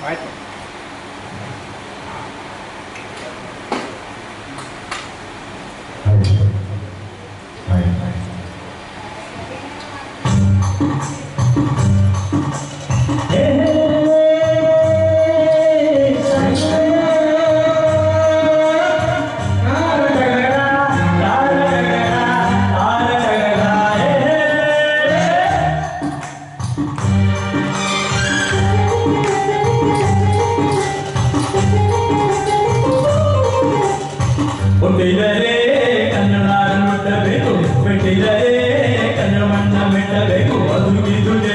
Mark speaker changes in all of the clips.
Speaker 1: Right? bem com o dormido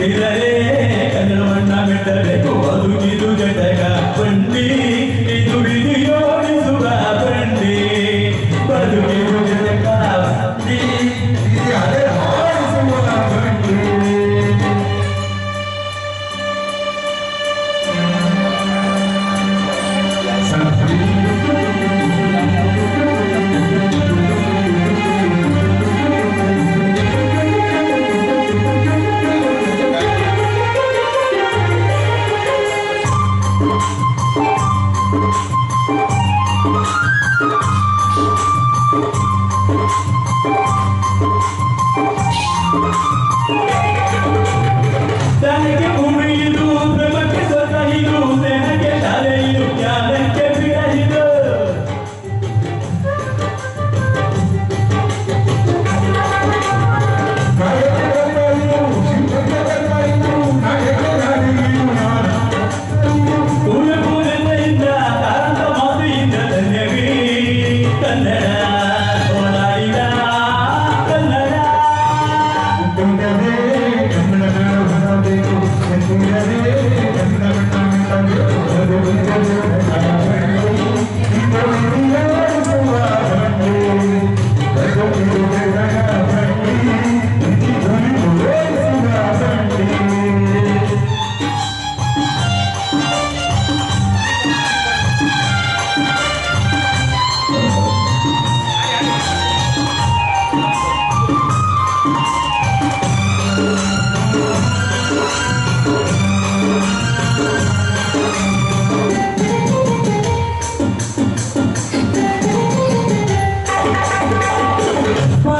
Speaker 1: Hey, Thank you. Bye.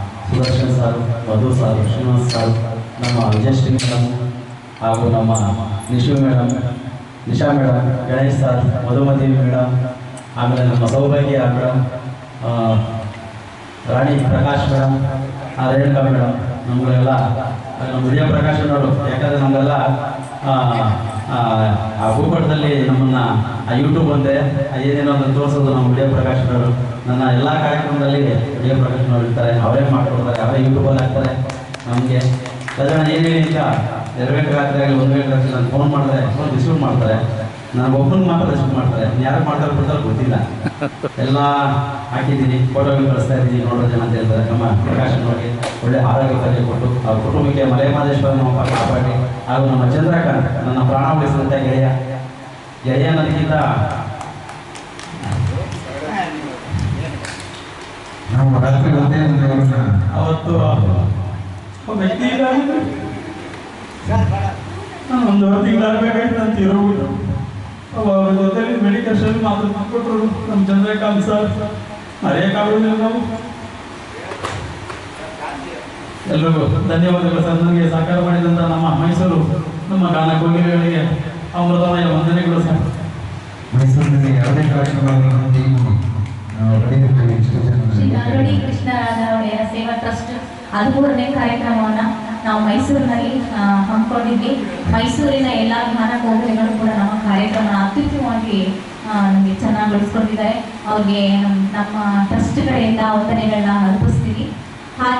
Speaker 1: Sudarshan sir, Madhu sir Srinivas sir, ನಮ್ಮ Vijayashree madam ಹಾಗೂ ನಮ್ಮ Nishu madam, Nisha madam, Ganesh sir, Madhumathi madam, ಆಮೇಲೆ ನಮ್ಮ Soubhagya madam Rani Prakash madam Renuka madam ನಮಗೆಲ್ಲ ನಮ್ಮ ವಿಜಯ ಪ್ರಕಾಶ್ ಅವರು ಯಾಕಂದ್ರೆ ನಮಗೆಲ್ಲ ಆ, ಭೂಪಟದಲ್ಲಿ ನಮ್ಮನ್ನ ಆ ಯೂಟ್ಯೂಬ್ ಆ ಏನೇನೋ ಅದನ್ನು ತೋರಿಸೋದು ನಮ್ಮ ವಿಜಯ ಪ್ರಕಾಶ್ ಅವರು ನನ್ನ ಎಲ್ಲ ಕಾರ್ಯಕ್ರಮದಲ್ಲಿ ವಿಜಯ ಪ್ರಕಾಶ್ ಅವರು ಇರ್ತಾರೆ ಅವರೇ ಮಾಡ್ಕೊಡ್ತಾರೆ ಅವರೇ ಯೂಟ್ಯೂಬಲ್ಲಿ ಹಾಕ್ತಾರೆ. ನಮಗೆ ಸಾಧಾರಣ ಏನೇನು ಈಗ ಎರಡು ಗಂಟೆ ರಾತ್ರಿ ಆಗಲಿ ಒಂದು ಗಂಟೆ ರಾತ್ರಿ ನಾನು ಫೋನ್ ಮಾಡಿದ್ರೆ ಫೋನ್ ರಿಸೀವ್ ಮಾಡ್ತಾರೆ. ನನಗೆ ಒಬ್ಬನ ಮಾತ್ರ ರಿಸೀವ್ ಮಾಡ್ತಾರೆ. ಯಾರು ಮಾಡ್ತಾರೆ ಬಿಡ್ತಾರೆ ಗೊತ್ತಿಲ್ಲ. ಎಲ್ಲ ಹಾಕಿದ್ದೀನಿ ಫೋಟೋಗಳು ಕಳಿಸ್ತಾ ಇದ್ದೀನಿ ನೋಡೋ ಜನ ಅಂತ ಹೇಳ್ತಾರೆ. ನಮ್ಮ ಪ್ರಕಾಶನವ್ರಿಗೆ ಒಳ್ಳೆ ಆರೋಗ್ಯ ಕಲೆ ಕೊಟ್ಟು ಅವ್ರ ಕುಟುಂಬಕ್ಕೆ ಮಲೆ ಮಹದೇಶ್ವರ ನಮ್ಮ ಕಾಪಾಡಿ ಹಾಗೂ ನಮ್ಮ ಚಂದ್ರಕಾಂತ್ ನನ್ನ ಪ್ರಾಣ ಉಳಿಸಿದಂಥ ಗೆಳೆಯ. ಗೆಳೆಯ ನನಗಿಂತ
Speaker 2: ನಾವು ರಾತ್ರಿ ಒಂದೇ ಒಂದು
Speaker 1: ಅವತ್ತು ನಾನು ಒಂದೂವರೆ ತಿಂಗಳಾಗಬೇಕಾಯ್ತು ನಾನು ಅವ ಅವ್ರ ಜೊತೆಲಿ ಮೆಡಿಕೇಶನ್ ಮಾತ್ರ ಕೊಟ್ಟರು ನಮ್ಮ ಚಂದ್ರಕಾಂತ್ ಸರ್ ಮರೆಯೋಕ್ಕಾಗೋದಿಲ್ಲ ನಾವು. ಎಲ್ರಿಗೂ ಧನ್ಯವಾದಗಳು ಸರ್ ನನಗೆ ಸಹಕಾರ ಮಾಡಿದಂಥ ನಮ್ಮ ಮೈಸೂರು ನಮ್ಮ ಗಾನ ಕೋಗಿಲೆಗಳಿಗೆ ಅಮೃತಮಯ ವಂದನೆಗಳು ಸರ್
Speaker 2: ಮೈಸೂರಿನಲ್ಲಿ ಯಾವುದೇ ಕಾರ್ಯಕ್ರಮಗಳನ್ನು ನೀವು ನಾವು ಪಡೆದಿರ್ತೇವೆ ಇಷ್ಟು
Speaker 3: ಶ್ರೀ
Speaker 2: ಜನ
Speaker 3: ನಾಲ್ವಡಿ ಕೃಷ್ಣರಾಜ ಒಡೆಯರ ಸೇವಾ ಟ್ರಸ್ಟ್ ಹದಿಮೂರನೇ ಕಾರ್ಯಕ್ರಮವನ್ನ ನಾವು ಮೈಸೂರಿನಲ್ಲಿ ಹಮ್ಮಿಕೊಂಡಿದ್ವಿ. ಮೈಸೂರಿನ ಎಲ್ಲ ಗಾನ ಕೋಗಿಲೆಗಳು ಕೂಡ ನಮ್ಮ ಕಾರ್ಯಕ್ರಮ ಅತ್ಯುತ್ತಮವಾಗಿ ನಮಗೆ ಚೆನ್ನಾಗಿ ಅವ್ರಿಗೆ ನಮ್ಮ ನಮ್ಮ ಟ್ರಸ್ಟ್ ಕಡೆಯಿಂದ ವಂದನೆಗಳನ್ನ ಅರ್ಪಿಸ್ತೀವಿ. ಹಾಗೆ